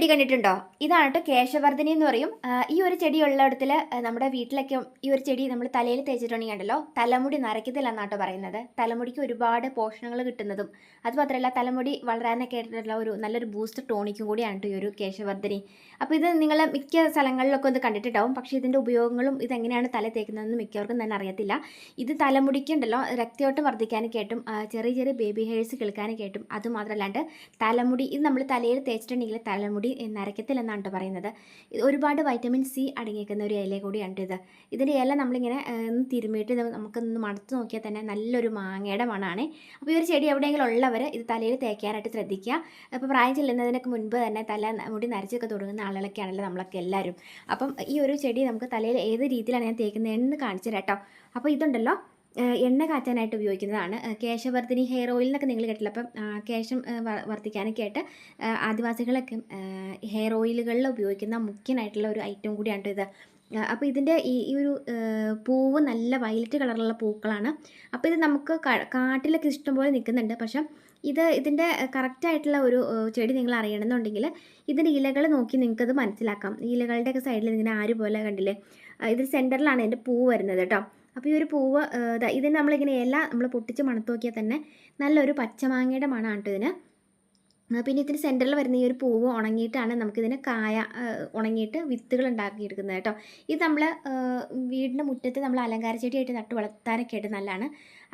ചെടി കണ്ടിട്ടുണ്ടോ? ഇതാണ് കേട്ടോ കേശവർദ്ധനി എന്ന് പറയും. ഈ ഒരു ചെടി ഉള്ളിടത്തിൽ നമ്മുടെ വീട്ടിലൊക്കെ ഈ ഒരു ചെടി നമ്മൾ തലയിൽ തേച്ചിട്ടുണ്ടെങ്കിൽ ഉണ്ടല്ലോ തലമുടി നരയ്ക്കത്തില്ലെന്നാട്ടോ പറയുന്നത്. തലമുടിക്ക് ഒരുപാട് പോഷണങ്ങൾ കിട്ടുന്നതും അതുമാത്രമല്ല തലമുടി വളരാനൊക്കെ ആയിട്ടുള്ള ഒരു നല്ലൊരു ബൂസ്റ്റ് ടോണിക്കും കൂടിയാണ് ഈ ഒരു കേശവർദ്ധനി. അപ്പോൾ ഇത് നിങ്ങൾ മിക്ക സ്ഥലങ്ങളിലൊക്കെ ഒന്ന് കണ്ടിട്ടുണ്ടാവും പക്ഷേ ഇതിന്റെ ഉപയോഗങ്ങളും ഇതെങ്ങനെയാണ് തല തേക്കുന്നതെന്ന് മിക്കവർക്കും തന്നെ അറിയത്തില്ല. ഇത് തലമുടിക്ക് ഉണ്ടല്ലോ രക്തയോട്ടം വർദ്ധിക്കാനൊക്കെ ആയിട്ടും ചെറിയ ചെറിയ ബേബി ഹെയർസ് കിളിക്കാനൊക്കെ ആയിട്ടും അതുമാത്രമല്ലാണ്ട് തലമുടി ഇത് നമ്മൾ തലയിൽ തേച്ചിട്ടുണ്ടെങ്കിൽ തലമുടി നരക്കത്തില്ലെന്നാണ് കേട്ടോ പറയുന്നത്. ഇത് ഒരുപാട് വൈറ്റമിൻ സി അടങ്ങിയിരിക്കുന്ന ഒരു ഇല കൂടിയാണ് ഇത് ഇതിന്റെ ഇല നമ്മളിങ്ങനെ ഒന്ന് തിരുമ്മിയിട്ട് നമുക്കൊന്ന് മണത്ത് നോക്കിയാൽ തന്നെ നല്ലൊരു മാങ്ങയുടെ മണമാണ് അപ്പോൾ ഈ ഒരു ചെടി എവിടെയെങ്കിലും ഉള്ളവർ ഇത് തലയിൽ തേക്കാനായിട്ട് ശ്രദ്ധിക്കുക. അപ്പോൾ പ്രായം ചെല്ലുന്നതിനൊക്കെ മുൻപ് തന്നെ തല മുടി നരച്ചൊക്കെ തുടങ്ങുന്ന ആളുകളൊക്കെ ആണല്ലോ നമ്മളൊക്കെ എല്ലാവരും. അപ്പം ഈ ഒരു ചെടി നമുക്ക് തലയിൽ ഏത് രീതിയിലാണ് ഞാൻ തേക്കുന്നതെന്ന് കാണിച്ചു തരാം കേട്ടോ അപ്പോൾ ഇതുണ്ടല്ലോ. എണ്ണ കാറ്റാനായിട്ട് ഉപയോഗിക്കുന്നതാണ്. കേശവർത്തിനി ഹെയർ ഓയിൽ എന്നൊക്കെ നിങ്ങൾ കേട്ടില്ല അപ്പം കേശം വർദ്ധിക്കാനൊക്കെ ആയിട്ട് ആദിവാസികളൊക്കെ ഹെയർ ഓയിലുകളിൽ ഉപയോഗിക്കുന്ന മുഖ്യനായിട്ടുള്ള ഒരു ഐറ്റം കൂടിയാണ് ഇത്. അപ്പോൾ ഇതിന്റെ ഈ ഈ ഒരു പൂവ് നല്ല വയലറ്റ് കളറിലുള്ള പൂക്കളാണ്. അപ്പോൾ ഇത് നമുക്ക് കാട്ടിലൊക്കെ ഇഷ്ടംപോലെ നിൽക്കുന്നുണ്ട്. പക്ഷേ ഇത് ഇതിന്റെ കറക്റ്റായിട്ടുള്ള ഒരു ചെടി നിങ്ങൾ അറിയണമെന്നുണ്ടെങ്കിൽ ഇതിന്റെ ഇലകൾ നോക്കി നിങ്ങൾക്കത് മനസ്സിലാക്കാം. ഇലകളുടെയൊക്കെ സൈഡിൽ ഇങ്ങനെ ആര് പോലെ കണ്ടില്ലേ? ഇതിൽ സെന്ററിലാണ് ഇതിന്റെ പൂവ് വരുന്നത് കേട്ടോ. അപ്പോൾ ഈ ഒരു പൂവ് ഇതിന് നമ്മളിങ്ങനെ ഇല നമ്മൾ പൊട്ടിച്ച് മണത്ത് നോക്കിയാൽ തന്നെ നല്ലൊരു പച്ചമാങ്ങയുടെ മണമാണ് കേട്ടോ ഇതിന്. പിന്നെ ഇതിന് സെന്ററിൽ വരുന്ന ഈ ഒരു പൂവ് ഉണങ്ങിയിട്ടാണ് നമുക്കിതിന് കായ ഉണങ്ങിയിട്ട് വിത്തുകൾ ഉണ്ടാക്കിയെടുക്കുന്നത് കേട്ടോ ഇത് നമ്മൾ വീടിന്റെ മുറ്റത്ത് നമ്മൾ അലങ്കാര ചെടിയായിട്ട് നട്ട് വളർത്താനൊക്കെ ആയിട്ട് നല്ലതാണ്.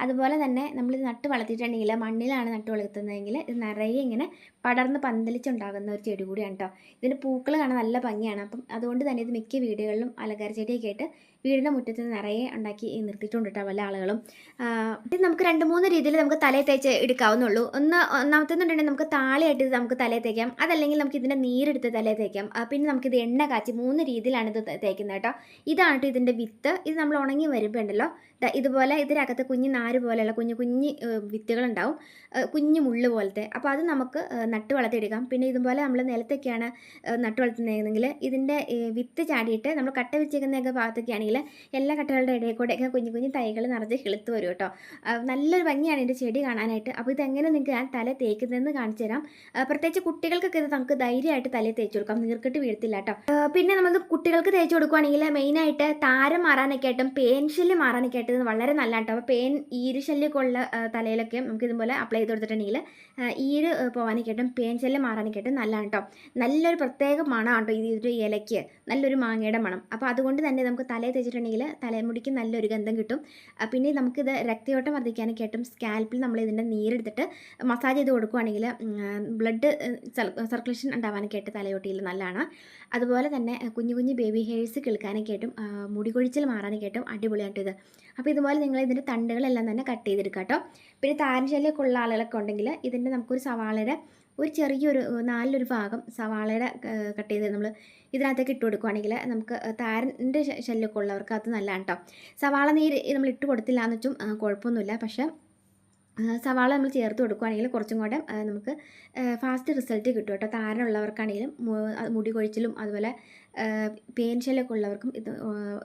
അതുപോലെ തന്നെ നമ്മൾ ഇത് നട്ട് വളർത്തിയിട്ടുണ്ടെങ്കിൽ മണ്ണിലാണ് നട്ട് വളർത്തുന്നതെങ്കിൽ ഇത് നിറയെ ഇങ്ങനെ പടർന്ന് പന്തലിച്ചുണ്ടാകുന്ന ഒരു ചെടി കൂടിയാണ് കേട്ടോ ഇതിന്റെ പൂക്കൾ കാണാൻ നല്ല ഭംഗിയാണ്. അപ്പം അതുകൊണ്ട് തന്നെ ഇത് മിക്ക വീടുകളിലും അലങ്കാര ചെടിയൊക്കെ ആയിട്ട് വീടിന്റെ മുറ്റത്ത് നിറയെ ഉണ്ടാക്കി നിർത്തിയിട്ടുണ്ട് കേട്ടോ പല ആളുകളും. ഇത് നമുക്ക് രണ്ട് മൂന്ന് രീതിയിൽ നമുക്ക് തലയിൽ തേച്ച് എടുക്കാവുന്നുള്ളൂ ഒന്ന് ഒന്നാമത്തെന്നുണ്ടെങ്കിൽ നമുക്ക് താളിയായിട്ട് ഇത് നമുക്ക് തലയിൽ തേക്കാം. അതല്ലെങ്കിൽ നമുക്ക് ഇതിന്റെ നീരെടുത്ത് തലയിൽ തേക്കാം. പിന്നെ നമുക്കിത് എണ്ണ കാച്ചി മൂന്ന് രീതിയിലാണ് ഇത് തേക്കുന്നത് കേട്ടോ ഇതാണ് ഇതിന്റെ വിത്ത്. ഇത് നമ്മൾ ഉണങ്ങി വരുമ്പോൾ ഉണ്ടല്ലോ. ഇതുപോലെ ഇതിനകത്ത് കുഞ്ഞു നാര് പോലെയുള്ള കുഞ്ഞു കുഞ്ഞ് വിത്തുകളുണ്ടാവും. കുഞ്ഞു മുള്ളു പോലത്തെ. അപ്പോൾ അത് നമുക്ക് നട്ട് വളർത്തിയെടുക്കാം. പിന്നെ ഇതുപോലെ നമ്മൾ നിലത്തൊക്കെയാണ് നട്ട് വളർത്തുന്നതെങ്കിൽ ഇതിന്റെ വിത്ത് ചാടിയിട്ട് നമ്മൾ കട്ട വെച്ചേക്കുന്നതൊക്കെ ഭാഗത്തൊക്കെ ആണെങ്കിൽ എല്ലാ കട്ടകളുടെ ഇടയിൽ കൂടെയൊക്കെ കുഞ്ഞു കുഞ്ഞു തൈകൾ നിറച്ച് കിളുത്ത് വരും കേട്ടോ. നല്ലൊരു ഭംഗിയാണ് എന്റെ ചെടി കാണാനായിട്ട്. അപ്പോൾ ഇതെങ്ങനെ നിങ്ങൾക്ക് ഞാൻ തല തേക്കുന്നതെന്ന് കാണിച്ചു തരാം. പ്രത്യേകിച്ച് കുട്ടികൾക്കൊക്കെ ഇത് നമുക്ക് ധൈര്യമായിട്ട് തലയിൽ തേച്ച് കൊടുക്കാം. നീർക്കിട്ട് വീഴത്തില്ല കേട്ടോ. പിന്നെ നമ്മൾ കുട്ടികൾക്ക് തേച്ച് കൊടുക്കുവാണെങ്കിൽ മെയിനായിട്ട് താരം മാറാനൊക്കെ ആയിട്ടും പേൻ മാറാനൊക്കെ ആയിട്ട് വളരെ നല്ല കേട്ടോ. അപ്പോൾ പേൻ ശല്യമൊക്കെ ഉള്ള ആ, തലയിലൊക്കെ നമുക്ക് ഇതുപോലെ അപ്ലൈ ചെയ്ത് കൊടുത്തിട്ടുണ്ടെങ്കിൽ ഈര് പോകാനൊക്കെയായിട്ടും പേൻശല്യം മാറാനൊക്കെയായിട്ടും നല്ലതാണ് കേട്ടോ നല്ലൊരു പ്രത്യേക മണമാണ് കേട്ടോ ഒരു ഇലയ്ക്ക് നല്ലൊരു മാങ്ങയുടെ മണം. അപ്പോൾ അതുകൊണ്ട് തന്നെ നമുക്ക് തലയിൽ തേച്ചിട്ടുണ്ടെങ്കിൽ തലമുടിക്ക് നല്ലൊരു ഗന്ധം കിട്ടും. പിന്നെ നമുക്കിത് രക്തയോട്ടം വർദ്ധിക്കാനൊക്കെ ആയിട്ടും സ്കാൽപ്പിൽ നമ്മൾ ഇതിന്റെ നീരെടുത്തിട്ട് മസാജ് ചെയ്ത് കൊടുക്കുവാണെങ്കിൽ ബ്ലഡ് സർക്കുലേഷൻ ഉണ്ടാവാനൊക്കെ ആയിട്ട് തലയോട്ടിയിൽ നല്ലതാണ്. അതുപോലെ തന്നെ കുഞ്ഞു കുഞ്ഞു ബേബി ഹെയർസ് കിളിക്കാനൊക്കെ ആയിട്ടും മുടി കൊഴിച്ചിൽ മാറാനൊക്കെ ആയിട്ടും അടിപൊളിയായിട്ട് ഇത് അപ്പോൾ ഇതുപോലെ നിങ്ങൾ ഇതിന്റെ തണ്ടുകളെല്ലാം തന്നെ കട്ട് ചെയ്തെടുക്കുക കേട്ടോ. പിന്നെ താരശല്യമൊക്കെ ഉള്ള ആളുകളൊക്കെ ഉണ്ടെങ്കിൽ ഇതിന്റെ നമുക്കൊരു സവാളയുടെ ഒരു ചെറിയൊരു നാലിലൊരു ഭാഗം സവാളയുടെ കട്ട് ചെയ്ത് നമ്മൾ ഇതിനകത്തേക്ക് ഇട്ട് കൊടുക്കുവാണെങ്കിൽ നമുക്ക് താരന്റെ ശല്യമൊക്കെ ഉള്ളവർക്ക് അത് നല്ലതാണ് കേട്ടോ. സവാള നീര് നമ്മൾ ഇട്ട് കൊടുത്തില്ല എന്ന് വെച്ചും കുഴപ്പമൊന്നുമില്ല. പക്ഷേ സവാള നമ്മൾ ചേർത്ത് കൊടുക്കുകയാണെങ്കിൽ കുറച്ചും കൂടെ നമുക്ക് ഫാസ്റ്റ് റിസൾട്ട് കിട്ടും കേട്ടോ. താരനുള്ളവർക്കാണെങ്കിലും മുടി കൊഴിച്ചിലും അതുപോലെ പെയിൻ ഉള്ളവർക്കും ഇത്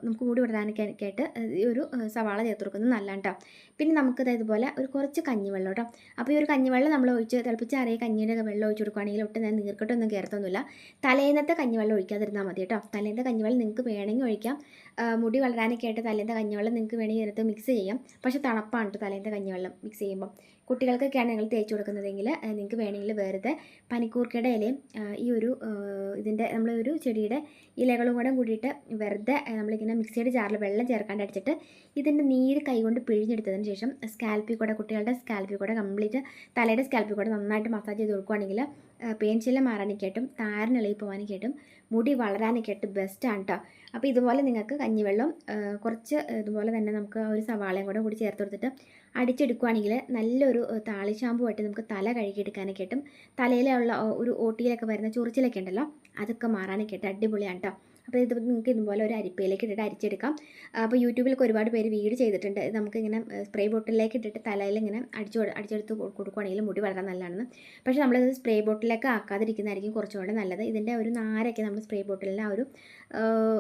നമുക്ക് മുടി വിടാനൊക്കെ ആയിട്ട് ഈ ഒരു സവാള ചേർത്ത് കൊടുക്കുന്നത് നല്ലതാണ് കേട്ടോ പിന്നെ നമുക്കത് ഇതുപോലെ ഒരു കുറച്ച് കഞ്ഞിവെള്ളം കേട്ടോ അപ്പോൾ ഈ ഒരു കഞ്ഞിവെള്ളം നമ്മൾ ഒഴിച്ച് തിളപ്പിച്ച് അറിയ ഒക്കെ വെള്ളം ഒഴിച്ച് കൊടുക്കുകയാണെങ്കിൽ ഒട്ടും ഞാൻ നീർക്കെട്ടൊന്നും കയറത്തൊന്നുമില്ല തലേന്നത്തെ കഞ്ഞിവെള്ളം ഒഴിക്കാതിരുന്നാൽ മതി കേട്ടോ തലേന്നത്തെ കഞ്ഞിവെള്ളം നിങ്ങൾക്ക് വേണമെങ്കിൽ ഒഴിക്കാം. മുടി വളരാനൊക്കെ ആയിട്ട് തലേന്നത്തെ കഞ്ഞിവെള്ളം നിങ്ങൾക്ക് വേണമെങ്കിൽ ഇതിനകത്ത് മിക്സ് ചെയ്യാം. പക്ഷേ തണുപ്പാണ് കേട്ടോ തലേന്നത്തെ കഞ്ഞിവെള്ളം മിക്സ് ചെയ്യുമ്പോൾ കുട്ടികൾക്കൊക്കെയാണ് നിങ്ങൾ തേച്ച് കൊടുക്കുന്നതെങ്കിൽ നിങ്ങൾക്ക് വേണമെങ്കിൽ വെറുതെ പനിക്കൂർക്കയുടെ ഇലയും ഈ ഒരു ഇതിന്റെ നമ്മൾ ഒരു ചെടിയുടെ ഇലകളും കൂടെ കൂടിയിട്ട് വെറുതെ നമ്മളിങ്ങനെ മിക്സിയുടെ ജാറിൽ വെള്ളം ചേർക്കാണ്ട് അടിച്ചിട്ട് ഇതിന്റെ നീര് കൈകൊണ്ട് പിഴിഞ്ഞെടുത്തതിന് ശേഷം സ്കാൽപ്പിൽ കൂടെ കുട്ടികളുടെ സ്കാൽപ്പിൽ കൂടെ കംപ്ലീറ്റ് തലയുടെ സ്കാൽപ്പിൽ കൂടെ നന്നായിട്ട് മസാജ് ചെയ്ത് കൊടുക്കുകയാണെങ്കിൽ പെയിൻ ശല്യം മാറാനൊക്കെയായിട്ടും താരനിളകി പോകാനൊക്കെയായിട്ടും മുടി വളരാനൊക്കെയായിട്ട് ബെസ്റ്റാണ് കേട്ടോ അപ്പോൾ ഇതുപോലെ നിങ്ങൾക്ക് കഞ്ഞിവെള്ളം കുറച്ച് ഇതുപോലെ തന്നെ നമുക്ക് ഒരു സവാളയും കൂടെ കൂടി ചേർത്ത് കൊടുത്തിട്ട് അടിച്ചെടുക്കുകയാണെങ്കിൽ നല്ലൊരു താളി ഷാമ്പു ആയിട്ട് നമുക്ക് തല കഴുകിയെടുക്കാനൊക്കെ ആയിട്ടും തലയിലുള്ള ഒരു ഓട്ടിയിലൊക്കെ വരുന്ന ചൊറിച്ചിലൊക്കെ ഉണ്ടല്ലോ അതൊക്കെ മാറാനൊക്കെ ആയിട്ട് അടിപൊളിയാണ് കേട്ടോ അപ്പോൾ ഇത് നിങ്ങൾക്ക് ഇതുപോലെ ഒരു അരിപ്പയിലേക്ക് ഇട്ടിട്ട് അരിച്ചെടുക്കാം. അപ്പോൾ യൂട്യൂബിലൊക്കെ ഒരുപാട് പേര് വീട് ചെയ്തിട്ടുണ്ട്. നമുക്കിങ്ങനെ സ്പ്രേ ബോട്ടിലേക്ക് ഇട്ടിട്ട് തലയിൽ ഇങ്ങനെ അടിച്ചു അടിച്ചെടുത്ത് കൊടുക്കുകയാണെങ്കിൽ മുടി വളരെ നല്ലതാണെന്ന്. പക്ഷേ നമ്മളിത് സ്പ്രേ ബോട്ടിലേക്ക് ആക്കാതിരിക്കുന്നതായിരിക്കും കുറച്ചുകൂടെ നല്ലത്. ഇതിന്റെ ഒരു നാരൊക്കെ നമ്മൾ സ്പ്രേ ബോട്ടിലിന്റെ ആ ഒരു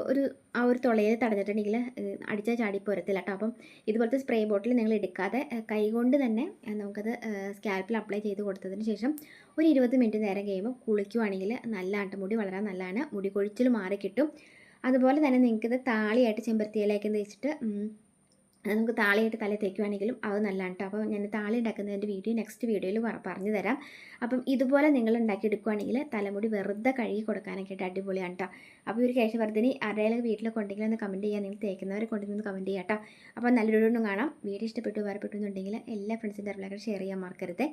ഒരു ആ ഒരു തുളയിൽ തടഞ്ഞിട്ടുണ്ടെങ്കിൽ അടിച്ചാൽ ചാടി പോരത്തില്ല കേട്ടോ. അപ്പം ഇതുപോലത്തെ സ്പ്രേ ബോട്ടിൽ നിങ്ങൾ എടുക്കാതെ കൈകൊണ്ട് തന്നെ നമുക്കത് സ്കാൽപ്പിൽ അപ്ലൈ ചെയ്ത് കൊടുത്തതിന് ശേഷം ഒരു ഇരുപത് മിനിറ്റ് നേരം കഴിയുമ്പോൾ കുളിക്കുവാണെങ്കിൽ നല്ല മുടി വളരാൻ നല്ലതാണ്. മുടി കൊഴിച്ചിൽ മാറി കിട്ടും. അതുപോലെ തന്നെ നിങ്ങൾക്കിത് താളിയായിട്ട് ചെമ്പരത്തിയിലേക്ക് തേച്ചിട്ട് ഉം, അത് നമുക്ക് താളിയായിട്ട് തല തേക്കുവാണെങ്കിലും അത് നല്ലതാണ് കേട്ടോ അപ്പോൾ ഞാൻ താളി ഉണ്ടാക്കുന്നതിന്റെ വീഡിയോ നെക്സ്റ്റ് വീഡിയോയിൽ പറഞ്ഞു തരാം. അപ്പം ഇതുപോലെ നിങ്ങൾ ഉണ്ടാക്കിയെടുക്കുവാണെങ്കിൽ തലമുടി വെറുതെ കഴുകി കൊടുക്കാനൊക്കെ ആയിട്ട് അടിപൊളിയാണ് കേട്ടോ അപ്പോൾ ഒരു കേശവർദ്ധിനി ആരെങ്കിലും വീട്ടിൽ കൊണ്ടെങ്കിൽ ഒന്ന് കമന്റ് ചെയ്യാൻ നിങ്ങൾ തേക്കുന്നവരെ കൊണ്ടുവന്ന് കമന്റ് ചെയ്യാം കേട്ടോ അപ്പോൾ നല്ലൊരു ഒന്നും കാണാം. വീഡിയോ ഇഷ്ടപ്പെട്ടു ഉപകാരപ്പെട്ടു എല്ലാ ഫ്രണ്ട്സിന്റെ അറിവിലൊക്കെ ഷെയർ ചെയ്യാൻ മറക്കരുത്.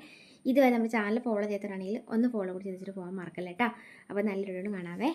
ഇതുവരെ നമ്മുടെ ചാനൽ ഫോളോ ചെയ്തിട്ടാണെങ്കിൽ ഒന്ന് ഫോളോ കൂടി ചെയ്തിട്ട് പോകാൻ മറക്കല്ല കേട്ടോ അപ്പോൾ നല്ലൊരു കാണാവേ.